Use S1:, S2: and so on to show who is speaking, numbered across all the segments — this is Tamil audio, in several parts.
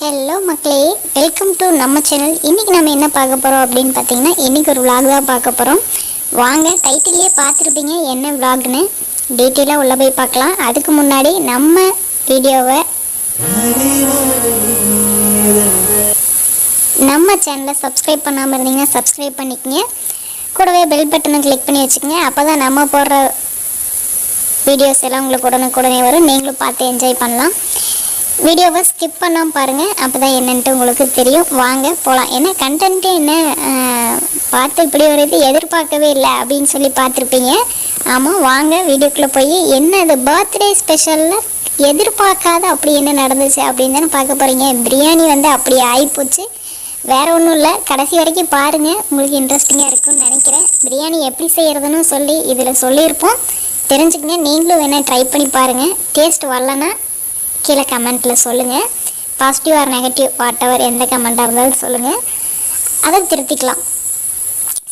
S1: ஹலோ மக்களே வெல்கம் டு நம்ம சேனல் இன்றைக்கி நம்ம என்ன பார்க்க போகிறோம் அப்படின்னு பார்த்தீங்கன்னா இன்றைக்கி ஒரு vlog தான் பார்க்க போகிறோம் வாங்க டைட்டிலேயே பார்த்துருப்பீங்க என்ன vlogனு டீட்டெயிலாக உள்ளே போய் பார்க்கலாம். அதுக்கு முன்னாடி நம்ம வீடியோவை நம்ம சேனலை சப்ஸ்கிரைப் பண்ணாமல் இருந்தீங்கன்னா சப்ஸ்கிரைப் பண்ணிக்கங்க. கூடவே பெல் பட்டனை கிளிக் பண்ணி வச்சுக்கோங்க. அப்போ தான் நம்ம போடுற வீடியோஸ் எல்லாம் உங்களுக்கு உடனுக்குடனே வரும். நீங்களும் பார்த்து என்ஜாய் பண்ணலாம். வீடியோவை ஸ்கிப் பண்ணாமல் பாருங்கள் அப்போ தான் என்னன்ட்டு உங்களுக்கு தெரியும். வாங்க போகலாம் ஏன்னா கண்டென்ட்டு என்ன பார்த்து இப்படி ஒரு இது எதிர்பார்க்கவே இல்லை அப்படின்னு சொல்லி பார்த்துருப்பீங்க. ஆமாம் வாங்க வீடியோக்குள்ளே போய் என்ன இது பர்த்டே ஸ்பெஷலில் எதிர்பார்க்காத அப்படி என்ன நடந்துச்சு அப்படின்னு தானே பார்க்க போகிறீங்க பிரியாணி வந்து அப்படி ஆகிப்போச்சு வேற ஒன்றும் இல்லை. கடைசி வரைக்கும் பாருங்கள் உங்களுக்கு இன்ட்ரெஸ்டிங்காக இருக்கும்னு நினைக்கிறேன். பிரியாணி எப்படி செய்கிறதுன்னு சொல்லி இதில் சொல்லியிருப்போம். தெரிஞ்சுக்கங்க. நீங்களும் வேணால் ட்ரை பண்ணி பாருங்கள் டேஸ்ட் வரலன்னா கீழே கமெண்ட்டில் சொல்லுங்கள் positive or negative whatever எந்த கமெண்ட்டாக இருந்தாலும் சொல்லுங்கள் அதை திருத்திக்கலாம்.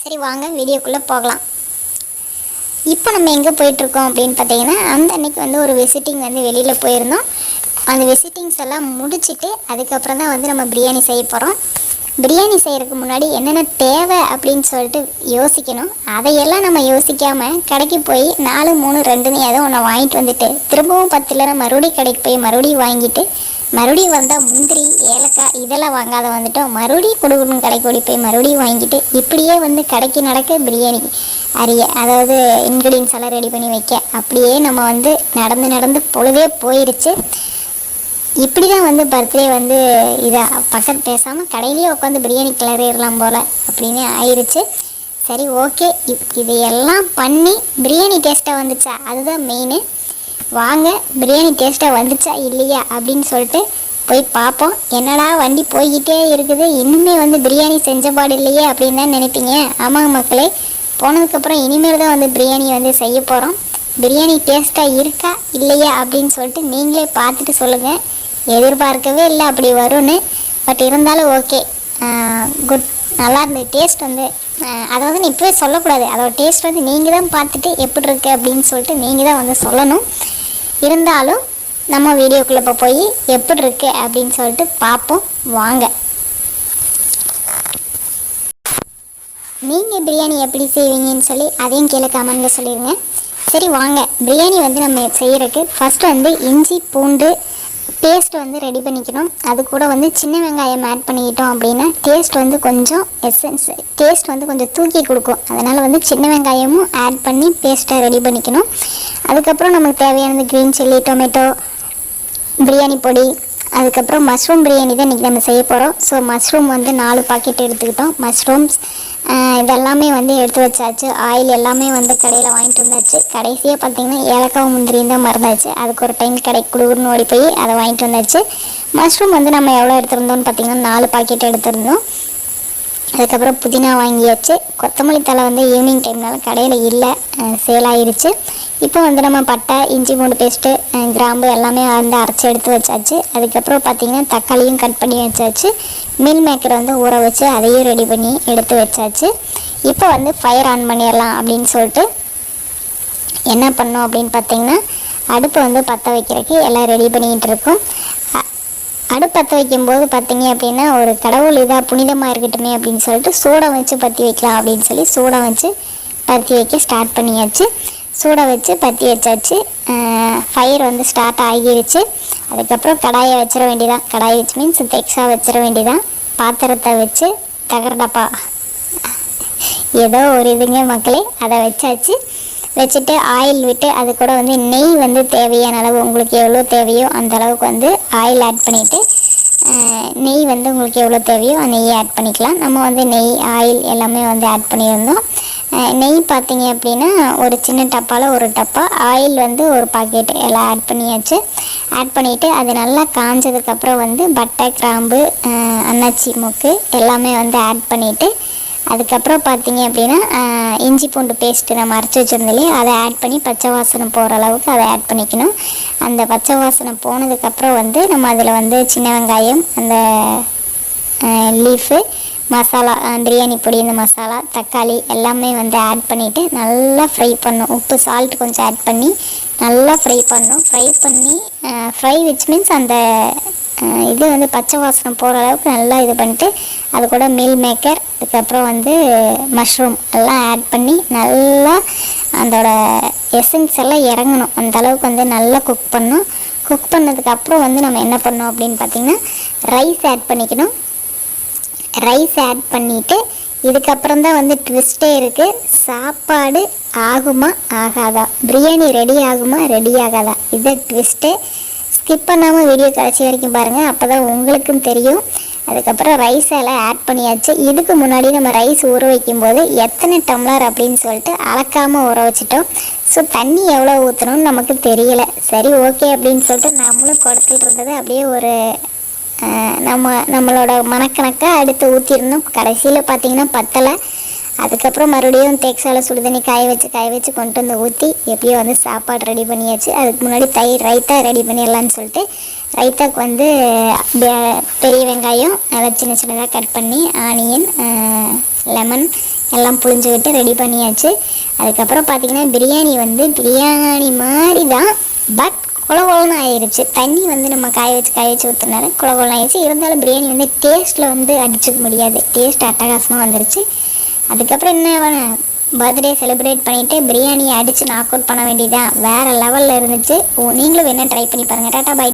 S1: சரி வாங்க வீடியோக்குள்ளே போகலாம். இப்போ நம்ம எங்கே போயிட்டுருக்கோம் அப்படின்னு பார்த்தீங்கன்னா அந்த அன்னைக்கு வந்து ஒரு விசிட்டிங் வந்து வெளியில் போயிருந்தோம். அந்த விசிட்டிங்ஸ் எல்லாம் முடிச்சிட்டு அதுக்கப்புறம் தான் வந்து நம்ம பிரியாணி செய்ய போகிறோம் பிரியாணி செய்கிறதுக்கு முன்னாடி என்னென்ன தேவை அப்படின்னு சொல்லிட்டு யோசிக்கணும். அதையெல்லாம் நம்ம யோசிக்காமல் கடைக்கு போய் நாலு மூணு ரெண்டுன்னு ஏதோ ஒன்று வாங்கிட்டு வந்துட்டு திரும்பவும் பத்து இல்லைனா மறுபடியும் கடைக்கு போய் மறுபடியும் வாங்கிட்டு மறுபடியும் வந்தால் முந்திரி ஏலக்காய் இதெல்லாம் வாங்காத வந்துட்டோம். மறுபடியும் கொடுக்கணும் கடைக்கு ஓடி போய் மறுபடியும் வாங்கிட்டு இப்படியே வந்து கடைக்கு நடக்க பிரியாணி அறிய அதாவது இன்க்ரீடியன்ஸ் எல்லாம் ரெடி பண்ணி வைக்க. அப்படியே நம்ம வந்து நடந்து நடந்து பொழுதே போயிடுச்சு இப்படி தான் வந்து பர்த்டே வந்து இதாக பக்கத்து பேசாமல் கடையிலேயே உட்காந்து பிரியாணி கிளறிடலாம் போல் அப்படின்னு ஆயிடுச்சு சரி ஓகே இதையெல்லாம் பண்ணி பிரியாணி டேஸ்ட்டாக வந்துச்சா? அதுதான் மெயினு வாங்க பிரியாணி டேஸ்ட்டாக வந்துச்சா இல்லையா அப்படின்னு சொல்லிட்டு போய் பார்ப்போம். என்னடா வண்டி போய்கிட்டே இருக்குது. இன்னுமே வந்து பிரியாணி செஞ்ச பாடு இல்லையே அப்படின்னு தான் நினைப்பீங்க. ஆமாங்க மக்களே. போனதுக்கப்புறம் இனிமேல் தான் வந்து பிரியாணி வந்து செய்ய போகிறோம் பிரியாணி டேஸ்ட்டாக இருக்கா? இல்லையா அப்படின்னு சொல்லிட்டு நீங்களே பார்த்துட்டு சொல்லுங்கள் எதிர்பார்க்கவே இல்லை அப்படி வரும்னு. பட் இருந்தாலும் ஓகே குட் நல்லா இருந்தது. டேஸ்ட் வந்து அதை வந்து நான் இப்போவே சொல்லக்கூடாது. அதோட டேஸ்ட் வந்து நீங்கள் தான் பார்த்துட்டு எப்படி இருக்குது அப்படின்னு சொல்லிட்டு நீங்கள் தான் வந்து சொல்லணும். இருந்தாலும் நம்ம வீடியோக்குள்ளே இப்போ போய் எப்படி இருக்குது அப்படின்னு சொல்லிட்டு பார்ப்போம். வாங்க. நீங்கள் பிரியாணி எப்படி செய்வீங்கன்னு சொல்லி அதையும் கீழே கமெண்ட்டில் சொல்லிடுங்க சரி வாங்க. பிரியாணி வந்து நம்ம செய்கிறதுக்கு ஃபஸ்ட்டு வந்து இஞ்சி பூண்டு பேஸ்ட் வந்து ரெடி பண்ணிக்கணும். அது கூட வந்து சின்ன வெங்காயம் ஆட் பண்ணிக்கிட்டோம் அப்படின்னா டேஸ்ட் வந்து கொஞ்சம் எசன்ஸ் டேஸ்ட் வந்து கொஞ்சம் தூக்கி கொடுக்கும். அதனால் வந்து சின்ன வெங்காயமும் ஆட் பண்ணி பேஸ்ட்டை ரெடி பண்ணிக்கணும். அதுக்கப்புறம் நமக்கு தேவையானது க்ரீன் சில்லி டொமேட்டோ பிரியாணி பொடி. அதுக்கப்புறம் மஷ்ரூம் பிரியாணி தான் இன்றைக்கி நம்ம செய்ய போகிறோம் ஸோ மஷ்ரூம் வந்து நாலு பாக்கெட் எடுத்துக்கிட்டோம். மஷ்ரூம்ஸ் இதெல்லாமே வந்து எடுத்து வச்சாச்சு. ஆயில் எல்லாமே வந்து கடையில் வாங்கிட்டு வந்தாச்சு. கடைசியாக பார்த்தீங்கன்னா ஏலக்காய் முந்திரியும் தான் மறந்தாச்சு. அதுக்கு ஒரு டைம் கடை குளிர்னு ஓடி போய் அதை வாங்கிட்டு வந்தாச்சு. மஷ்ரூம் வந்து நம்ம எவ்வளோ எடுத்திருந்தோம்னு பார்த்தீங்கன்னா நாலு பாக்கெட் எடுத்திருந்தோம். அதுக்கப்புறம் புதினா வாங்கியாச்சு. கொத்தமல்லி தழை வந்து ஈவினிங் டைம்னால கடையில் இல்லை. சேல் ஆயிருச்சு. இப்போ வந்து நம்ம பட்டை இஞ்சி பூண்டு பேஸ்ட்டு கிராம்பு எல்லாமே வந்து அரைச்சி எடுத்து வச்சாச்சு. அதுக்கப்புறம் பார்த்திங்கன்னா தக்காளியும் கட் பண்ணி வச்சாச்சு. மில் மேக்கர் வந்து ஊற வச்சு அதையும் ரெடி பண்ணி எடுத்து வச்சாச்சு. இப்போ வந்து ஃபயர் ஆன் பண்ணிடலாம் அப்படின்னு சொல்லிட்டு என்ன பண்ணோம் அப்படின்னு பார்த்தீங்கன்னா அடுப்பு வந்து பற்ற வைக்கிறதுக்கு எல்லாம் ரெடி பண்ணிக்கிட்டு இருக்கோம். அடுப்பு பற்ற வைக்கும்போது பார்த்தீங்க அப்படின்னா ஒரு கடவுள் இதாக புனிதமாக இருக்கட்டுமே அப்படின்னு சொல்லிட்டு சூடம் வச்சு பற்றி வைக்கலாம் அப்படின்னு சொல்லி சூடம் வச்சு பற்றி வைக்க ஸ்டார்ட் பண்ணியாச்சு. சூட வச்சு பற்றி வச்சாச்சு. ஃபயர் வந்து ஸ்டார்ட் ஆகிருச்சு. அதுக்கப்புறம் கடாயை வச்சிட வேண்டியதான் கடாய் வச்சு மீன்ஸ் தெக்ஸா வச்சிட வேண்டியதான் பாத்திரத்தை வச்சு தகரடப்பா ஏதோ ஒரு இதுங்க மக்களே அதை வச்சாச்சு. வச்சுட்டு ஆயில் விட்டு அது கூட வந்து நெய் வந்து தேவையான அளவு உங்களுக்கு எவ்வளோ தேவையோ அந்த அளவுக்கு வந்து ஆயில் ஆட் பண்ணிவிட்டு நெய் வந்து உங்களுக்கு எவ்வளோ தேவையோ அந்த நெய் ஆட் பண்ணிக்கலாம். நம்ம வந்து நெய் ஆயில் எல்லாமே வந்து ஆட் பண்ணியிருந்தோம். நெய் பார்த்தீங்க அப்படின்னா ஒரு சின்ன டப்பாவில் ஒரு டப்பா ஆயில் வந்து ஒரு பாக்கெட் எல்லாம் ஆட் பண்ணியாச்சு. ஆட் பண்ணிவிட்டு அது நல்லா காஞ்சதுக்கப்புறம் வந்து பட்டை கிராம்பு அன்னாச்சி மூக்கு எல்லாமே வந்து ஆட் பண்ணிவிட்டு அதுக்கப்புறம் பார்த்தீங்க அப்படின்னா இஞ்சி பூண்டு பேஸ்ட்டு நம்ம அரைச்சி வச்சுருந்தோம் இல்லையா? அதை ஆட் பண்ணி பச்சை வாசனை போகிற அளவுக்கு அதை ஆட் பண்ணிக்கணும். அந்த பச்சை வாசனை போனதுக்கப்புறம் வந்து நம்ம அதில் வந்து சின்ன வெங்காயம் அந்த லீஃபு மசாலா பிரியாணி பொடி இந்த மசாலா தக்காளி எல்லாமே வந்து ஆட் பண்ணிவிட்டு நல்லா ஃப்ரை பண்ணும். உப்பு சால்ட் கொஞ்சம் ஆட் பண்ணி நல்லா ஃப்ரை பண்ணும். ஃப்ரை பண்ணி ஃப்ரை விச் மீன்ஸ் அந்த இது வந்து பச்சை வாசனம் போகிற அளவுக்கு நல்லா இது பண்ணிட்டு அது கூட மீல் மேக்கர் அதுக்கப்புறம் வந்து மஷ்ரூம் எல்லாம் ஆட் பண்ணி நல்லா அதோட எசன்ஸ் எல்லாம் இறங்கணும். அந்த அளவுக்கு வந்து நல்லா குக் பண்ணணும் குக் பண்ணதுக்கப்புறம் வந்து நம்ம என்ன பண்ணோம் அப்படின்னு பார்த்தீங்கன்னா ரைஸ் ஆட் பண்ணிக்கணும். ரைஸ் ஆட் பண்ணிவிட்டு இதுக்கப்புறம் தான் வந்து ட்விஸ்ட்டே இருக்குது சாப்பாடு ஆகுமா ஆகாதா? பிரியாணி ரெடி ஆகுமா? ரெடி ஆகாதா? இதை ட்விஸ்ட்டு ஸ்கிப் பண்ணாமல் வீடியோ கடைசி வரைக்கும் பாருங்கள் அப்போ தான் உங்களுக்கும் தெரியும். அதுக்கப்புறம் ரைஸ் எல்லாம் ஆட் பண்ணியாச்சு. இதுக்கு முன்னாடி நம்ம ரைஸ் ஊற வைக்கும்போது எத்தனை டம்ளர் அப்படின்னு சொல்லிட்டு அளக்காமல் ஊற வச்சிட்டோம். ஸோ தண்ணி எவ்வளோ ஊற்றணும்னு நமக்கு தெரியல. சரி ஓகே அப்படின்னு சொல்லிட்டு நம்மளும் குடத்துல இருந்தது அப்படியே ஒரு நம்ம நம்மளோட மணக்கணக்காக அடுத்து ஊற்றிருந்தோம் கடைசியில் பார்த்திங்கன்னா பத்தலை. அதுக்கப்புறம் மறுபடியும் தேக்ஸால சுடுதண்ணி காய வச்சு காய வச்சு கொண்டு வந்து ஊற்றி எப்படியோ வந்து சாப்பாடு ரெடி பண்ணியாச்சு. அதுக்கு முன்னாடி தயிர் ரைத்தா ரெடி பண்ணிடலான்னு சொல்லிட்டு ரைத்தாக்கு வந்து பெரிய வெங்காயம் நல்லா சின்ன சின்னதாக கட் பண்ணி ஆனியன் லெமன் எல்லாம் புழிஞ்சு விட்டு ரெடி பண்ணியாச்சு. அதுக்கப்புறம் பார்த்திங்கன்னா பிரியாணி வந்து பிரியாணி மாதிரி தான். பட் குலகுலன்னு ஆயிடுச்சு தண்ணி வந்து நம்ம காய வச்சு காய வச்சு ஊற்றுனால குல ஆயிடுச்சு இருந்தாலும் பிரியாணி வந்து டேஸ்ட்டில் வந்து அடிச்சுக்க முடியாது. டேஸ்ட் அட்டகாசமாக வந்துருச்சு. அதுக்கப்புறம் என்ன பர்த்டே செலிப்ரேட் பண்ணிவிட்டு பிரியாணியை அடித்து நாக் அவுட் பண்ண வேண்டியதான் வேறு லெவலில் இருந்துச்சு. ஓ நீங்களும் வேணால் ட்ரை பண்ணி பாருங்கள் டாட்டா பை